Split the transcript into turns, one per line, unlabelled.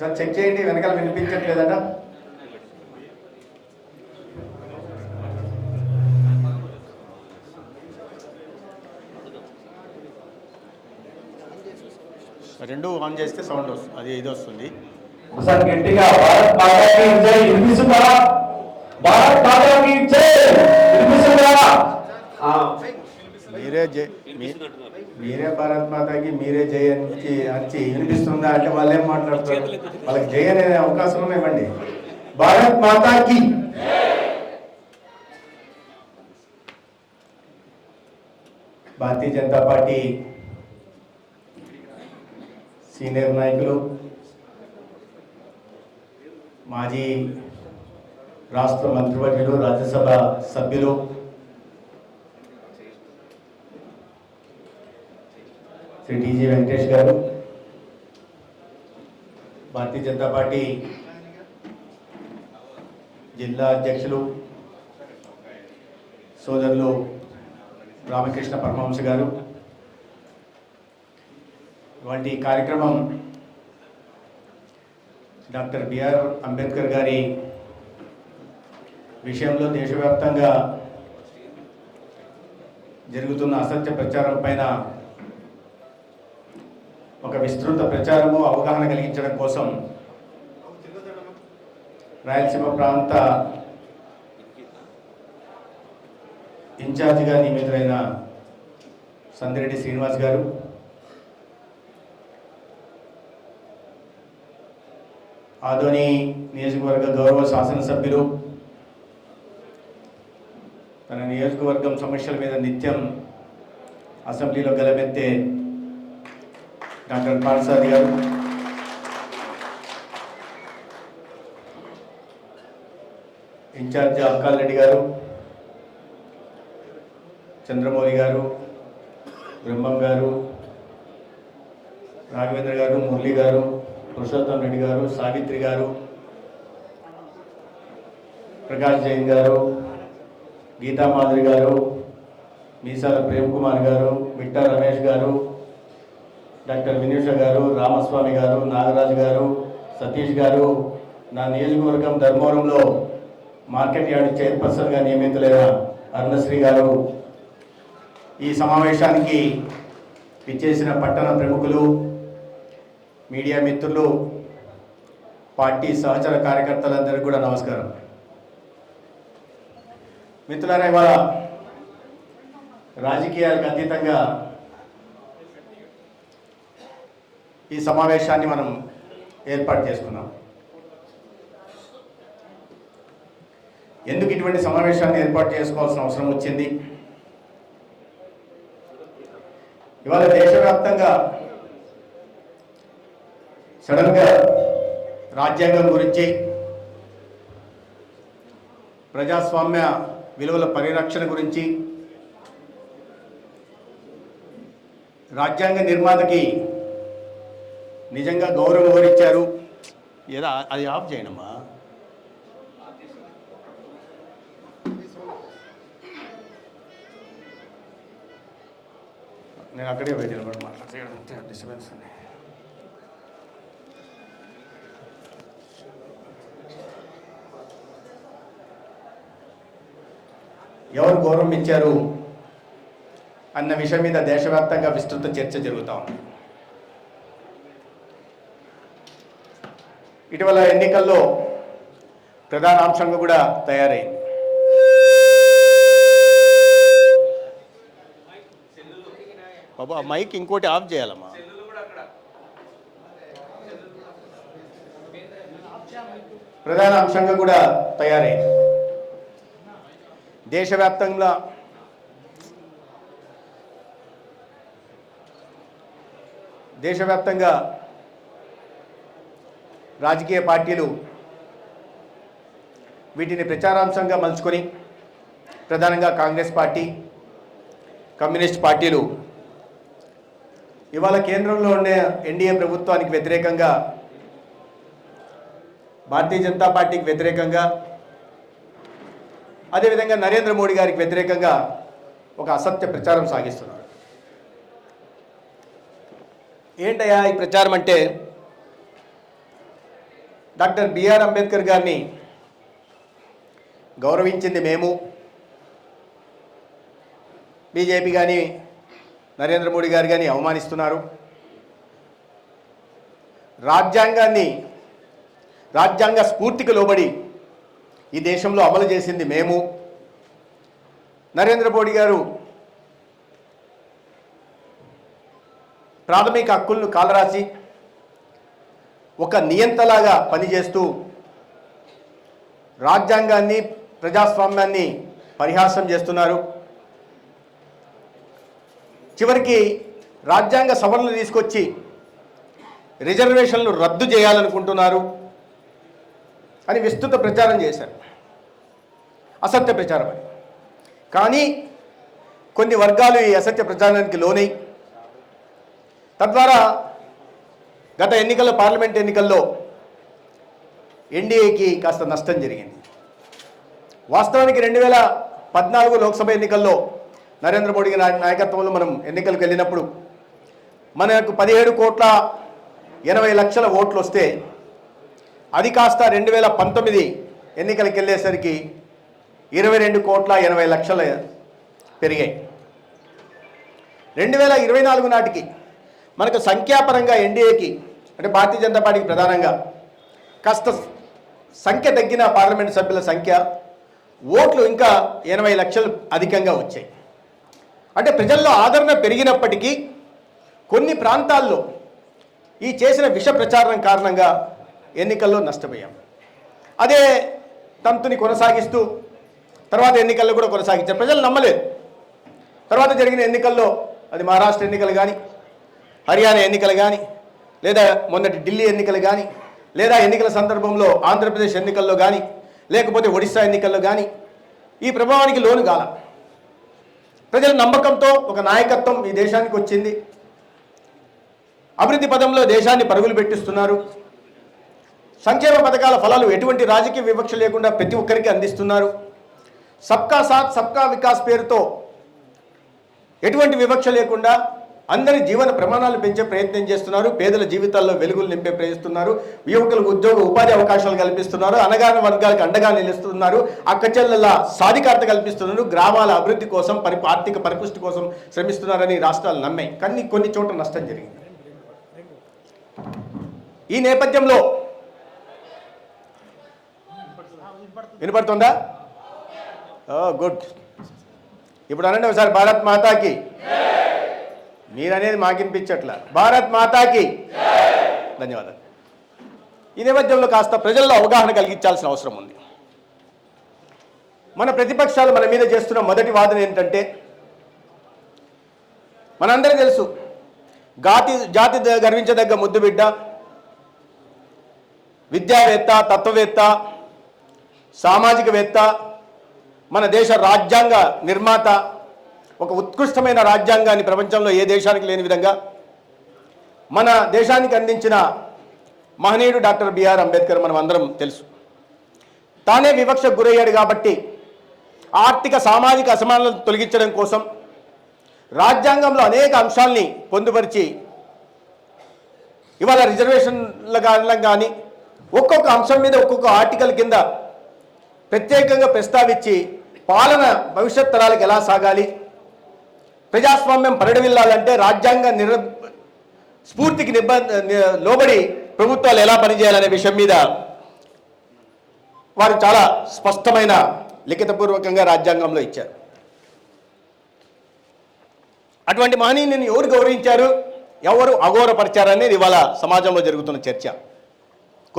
Sir check చేయండి వెనకాల వినిపించట్లేదట. రెండు ఆన్ చేస్తే సౌండ్ వస్తుంది అది ఇది వస్తుంది.
ఒకసారి గట్టిగా భారత్ మాతాకి జై వినిపిస్తుందా? భారత్ మాతాకి జై వినిపిస్తుందా? ఆ,
మీరే జై మీరే భారత్ మాతాకి మీరే జయ అని వచ్చి వినిపిస్తుందా అంటే వాళ్ళు ఏం మాట్లాడతారు? వాళ్ళకి జయ అనే అవకాశం ఇవ్వండి. భారత్ మాతాకి! భారతీయ జనతా పార్టీ సీనియర్ నాయకులు మాజీ రాష్ట్ర మంత్రివర్యులు రాజ్యసభ సభ్యులు శ్రీ టీజీ వెంకటేష్ గారు భారతీయ జనతా పార్టీ జిల్లా అధ్యక్షులు సోదరులు రామకృష్ణ పరమహంస గారు. వంటి కార్యక్రమం డాక్టర్ బిఆర్ అంబేద్కర్ గారి విషయంలో దేశవ్యాప్తంగా జరుగుతున్న అసత్య ప్రచారం పైన ఒక విస్తృత ప్రచారము అవగాహన కలిగించడం కోసం రాయలసీమ ప్రాంత ఇన్ఛార్జిగా నియమితులైన సందిరెడ్డి శ్రీనివాస్ గారు ఆదోని నియోజకవర్గ గౌరవ శాసనసభ్యులు తన నియోజకవర్గం సమస్యల మీద నిత్యం అసెంబ్లీలో గలమెత్తే డాక్టర్ పార్సాది గారు ఇన్ఛార్జ్ అక్కాల్ రెడ్డి గారు చంద్రమౌళి గారు బ్రహ్మం గారు రాఘవేంద్ర గారు మురళి గారు పురుషోత్తం రెడ్డి గారు సావిత్రి గారు ప్రకాష్ జైన్ గారు గీతా మాధురి గారు మీసాల ప్రేమ్ కుమార్ గారు మిట్టా రమేష్ గారు డాక్టర్ వినూష గారు రామస్వామి గారు నాగరాజు గారు సతీష్ గారు నా నియోజకవర్గం ధర్మవరంలో మార్కెట్ యార్డ్ చైర్పర్సన్గా నియమితులైన అరుణశ్రీ గారు ఈ సమావేశానికి విచ్చేసిన పట్టణ ప్రముఖులు మీడియా మిత్రులు పార్టీ సహచర కార్యకర్తలందరికీ కూడా నమస్కారం. మిత్రులారా ఇవాళ రాజకీయాలకు అతీతంగా ఈ సమావేశాన్ని మనం ఏర్పాటు చేసుకున్నాం. ఎందుకు ఇటువంటి సమావేశాన్ని ఏర్పాటు చేసుకోవాల్సిన అవసరం వచ్చింది? ఇవాళ దేశవ్యాప్తంగా సడన్గా రాజ్యాంగం గురించి ప్రజాస్వామ్య విలువల పరిరక్షణ గురించి రాజ్యాంగ నిర్మాతకి నిజంగా గౌరవం ఎవరిచ్చారు? ఏదా అది ఆఫ్ చేయనమ్మా. నేను అక్కడే పోయి నిలబడి మాట్లాడితే. డిస్టర్బెన్స్ ఉంది. ఎవరు గౌరవం ఇచ్చారు? అన్న విషయం మీద దేశవ్యాప్తంగా విస్తృత చర్చ జరుగుతూ ఉంది. ఇటీవల ఎన్నికల్లో ప్రధాన అంశంగా కూడా తయారైంది. బాబు ఆ మైక్ ఇంకోటి ఆఫ్ చేయాలమ్మా. ప్రధాన అంశంగా కూడా తయారైంది. దేశవ్యాప్తంగా దేశవ్యాప్తంగా రాజకీయ పార్టీలు వీటిని ప్రచారాంశంగా మలుచుకొని ప్రధానంగా కాంగ్రెస్ పార్టీ కమ్యూనిస్ట్ పార్టీలు ఇవాళ కేంద్రంలో ఉండే ఎన్డీఏ ప్రభుత్వానికి వ్యతిరేకంగా భారతీయ జనతా పార్టీకి వ్యతిరేకంగా అదేవిధంగా నరేంద్ర మోడీ గారికి వ్యతిరేకంగా ఒక అసత్య ప్రచారం సాగిస్తున్నారు. ఏంటయ్యా ఈ ప్రచారం అంటే? డాక్టర్ బిఆర్ అంబేద్కర్ గారిని గౌరవించింది మేము. బీజేపీ కానీ నరేంద్ర మోడీ గారు కానీ అవమానిస్తున్నారు. రాజ్యాంగాన్ని రాజ్యాంగ స్ఫూర్తికి లోబడి ఈ దేశంలో అమలు చేసింది మేము. నరేంద్ర మోడీ గారు ప్రాథమిక హక్కులను కాలరాసి ఒక నియంతలాగా పనిచేస్తూ రాజ్యాంగాన్ని ప్రజాస్వామ్యాన్ని పరిహాసం చేస్తున్నారు. చివరికి రాజ్యాంగ సవరణలు తీసుకొచ్చి రిజర్వేషన్లు రద్దు చేయాలనుకుంటున్నారు అని విస్తృత ప్రచారం చేశారు. అసత్య ప్రచారం అని కానీ కొన్ని వర్గాలు ఈ అసత్య ప్రచారానికి లోనై తద్వారా గత ఎన్నికల్లో పార్లమెంట్ ఎన్నికల్లో ఎన్డీఏకి కాస్త నష్టం జరిగింది. వాస్తవానికి రెండు వేల పద్నాలుగు లోక్సభ ఎన్నికల్లో నరేంద్ర మోడీ నాయకత్వంలో మనం ఎన్నికలకు వెళ్ళినప్పుడు మనకు పదిహేడు కోట్ల ఎనభై లక్షల ఓట్లు వస్తే అది కాస్త రెండు వేల పంతొమ్మిది ఎన్నికలకు వెళ్ళేసరికి ఇరవై రెండు కోట్ల ఎనభై లక్షల పెరిగాయి. రెండు వేల ఇరవై నాలుగు నాటికి మనకు సంఖ్యాపరంగా ఎన్డీఏకి అంటే భారతీయ జనతా పార్టీకి ప్రధానంగా కాస్త సంఖ్య తగ్గిన పార్లమెంట్ సభ్యుల సంఖ్య ఓట్లు ఇంకా ఎనభై లక్షలు అధికంగా వచ్చాయి. అంటే ప్రజల్లో ఆదరణ పెరిగినప్పటికీ కొన్ని ప్రాంతాల్లో ఈ చేసిన విష ప్రచారం కారణంగా ఎన్నికల్లో నష్టపోయాం. అదే తంతుని కొనసాగిస్తూ తర్వాత ఎన్నికల్లో కూడా కొనసాగించారు. ప్రజలు నమ్మలేదు. తర్వాత జరిగిన ఎన్నికల్లో అది మహారాష్ట్ర ఎన్నికలు కానీ హర్యానా ఎన్నికలు కానీ లేదా మొన్నటి ఢిల్లీ ఎన్నికలు కానీ లేదా ఎన్నికల సందర్భంలో ఆంధ్రప్రదేశ్ ఎన్నికల్లో కానీ లేకపోతే ఒడిశా ఎన్నికల్లో కానీ ఈ ప్రభావానికి లోను కాల. ప్రజల నమ్మకంతో ఒక నాయకత్వం ఈ దేశానికి వచ్చింది. అభివృద్ధి పదంలో దేశాన్ని పరుగులు పెట్టిస్తున్నారు. సంక్షేమ పథకాల ఫలాలు ఎటువంటి రాజకీయ వివక్ష లేకుండా ప్రతి ఒక్కరికి అందిస్తున్నారు. సబ్కా సాత్ సబ్కా వికాస్ పేరుతో ఎటువంటి వివక్ష లేకుండా అందరి జీవన ప్రమాణాలు పెంచే ప్రయత్నం చేస్తున్నారు. పేదల జీవితాల్లో వెలుగులు నింపే ప్రయత్నిస్తున్నారు. యువకులకు ఉద్యోగ ఉపాధి అవకాశాలు కల్పిస్తున్నారు. అనగాన వర్గాలకు అండగా నిలుస్తున్నారు. అక్కచెల్లెల సాధికారత కల్పిస్తున్నారు. గ్రామాల అభివృద్ధి కోసం పరి ఆర్థిక పరిపుష్టి కోసం శ్రమిస్తున్నారని రాష్ట్రాలు నమ్మాయి. కానీ కొన్ని చోట్ల నష్టం జరిగింది. ఈ నేపథ్యంలో వినపడుతుందా? గుడ్. ఇప్పుడు అనండి ఒకసారి భారత్ మాతాకి. మీరనేది మాకినిపించట్లా. భారత్ మాతాకి. ధన్యవాదాలు. ఈ నేపథ్యంలో కాస్త ప్రజల్లో అవగాహన కలిగించాల్సిన అవసరం ఉంది. మన ప్రతిపక్షాలు మన మీద చేస్తున్న మొదటి వాదన ఏంటంటే మనందరికీ తెలుసు జాతి జాతి గర్వించదగ్గ ముద్దు బిడ్డ విద్యావేత్త తత్వవేత్త సామాజికవేత్త మన దేశ రాజ్యాంగ నిర్మాత ఒక ఉత్కృష్టమైన రాజ్యాంగాన్ని ప్రపంచంలో ఏ దేశానికి లేని విధంగా మన దేశానికి అందించిన మహనీయుడు డాక్టర్ బిఆర్ అంబేద్కర్ మనం అందరం తెలుసు. తానే వివక్షకు గురయ్యాడు కాబట్టి ఆర్థిక సామాజిక అసమానతను తొలగించడం కోసం రాజ్యాంగంలో అనేక అంశాల్ని పొందుపరిచి ఇవాళ రిజర్వేషన్ల కారణం కానీ ఒక్కొక్క అంశం మీద ఒక్కొక్క ఆర్టికల్ కింద ప్రత్యేకంగా ప్రస్తావించి పాలన భవిష్యత్ తరాలకు ఎలా సాగాలి ప్రజాస్వామ్యం పరిడవిల్లాలంటే రాజ్యాంగ నిర్ స్ఫూర్తికి నిబంధ లోబడి ప్రభుత్వాలు ఎలా పనిచేయాలనే విషయం మీద వారు చాలా స్పష్టమైన లిఖితపూర్వకంగా రాజ్యాంగంలో ఇచ్చారు. అటువంటి మహనీయుని ఎవరు గౌరవించారు? ఎవరు అఘోరపరిచారనేది ఇవాళ సమాజంలో జరుగుతున్న చర్చ.